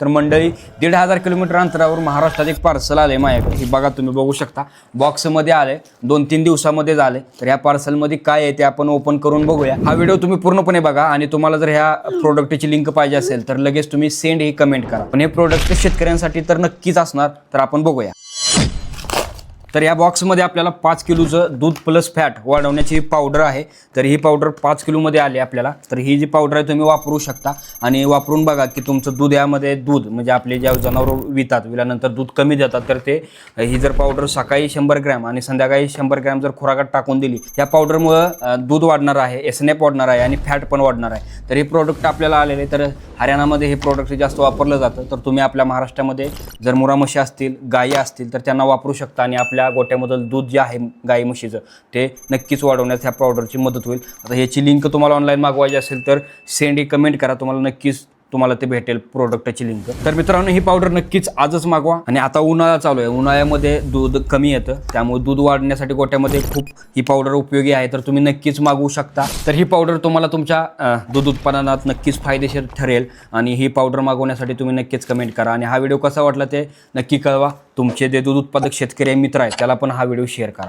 तर मंडळी दीड हजार किलोमीटर अंतरावर महाराष्ट्रात एक पार्सल आले माझ्याकडे हे बघा तुम्ही बघू शकता. बॉक्समध्ये आले दोन तीन दिवसामध्ये झाले तर ह्या पार्सलमध्ये काय आहे ते आपण ओपन करून बघूया. हा व्हिडिओ तुम्ही पूर्णपणे बघा आणि तुम्हाला जर ह्या प्रोडक्टची लिंक पाहिजे असेल तर लगेच तुम्ही सेंड ही कमेंट करा. पण हे प्रोडक्ट शेतकऱ्यांसाठी तर नक्कीच असणार तर आपण बघूया. तर या बॉक्समध्ये आपल्याला पाच किलोचं दूध प्लस फॅट वाढवण्याची पावडर आहे. तर ही पावडर पाच किलोमध्ये आली आपल्याला. तर ही जी पावडर आहे तुम्ही वापरू शकता. आणि वापरून बघा की तुमचं दूध यामध्ये दूध म्हणजे आपले ज्या जनावर वितात विल्यानंतर दूध कमी देतात तर ते ही जर पावडर सकाळी शंभर ग्रॅम आणि संध्याकाळी शंभर ग्रॅम जर खुराकात टाकून दिली या पावडरमुळं दूध वाढणार आहे एसनेप वाढणार आहे आणि फॅट पण वाढणार आहे. तर हे प्रोडक्ट आपल्याला आलेले तर हरियाणामध्ये हे प्रोडक्ट जास्त वापरलं जातं तर तुम्ही आपल्या महाराष्ट्रामध्ये जर मुरा म्हशी असतील गायी असतील तर त्यांना वापरू शकता आणि आपल्या गोट्यामधलं दूध जे आहे गाई म्हशीचं ते नक्कीच वाढवण्यात ह्या पावडरची मदत होईल. आता ह्याची लिंक तुम्हाला ऑनलाईन मागवायची असेल तर सेंड ही कमेंट करा. तुम्हाला नक्कीच तुम्हाला ते भेटेल प्रोडक्टची लिंक तर मित्रांनो ही पावडर नक्कीच आजच मागवा. आणि आता उन्हाळा चालू आहे. उन्हाळ्यामध्ये दूध कमी येतं. त्यामुळे दूध वाढण्यासाठी गोट्यामध्ये खूप ही पावडर उपयोगी आहे. तर तुम्ही नक्कीच मागवू शकता. तर ही पावडर तुम्हाला तुमच्या दूध उत्पादनात नक्कीच फायदेशीर ठरेल. आणि ही पावडर मागवण्यासाठी तुम्ही नक्कीच कमेंट करा. आणि हा व्हिडिओ कसा वाटला ते नक्की कळवा. तुमचे जे दूध उत्पादक शेतकरी मित्र आहेत त्याला पण हा व्हिडिओ शेअर करा.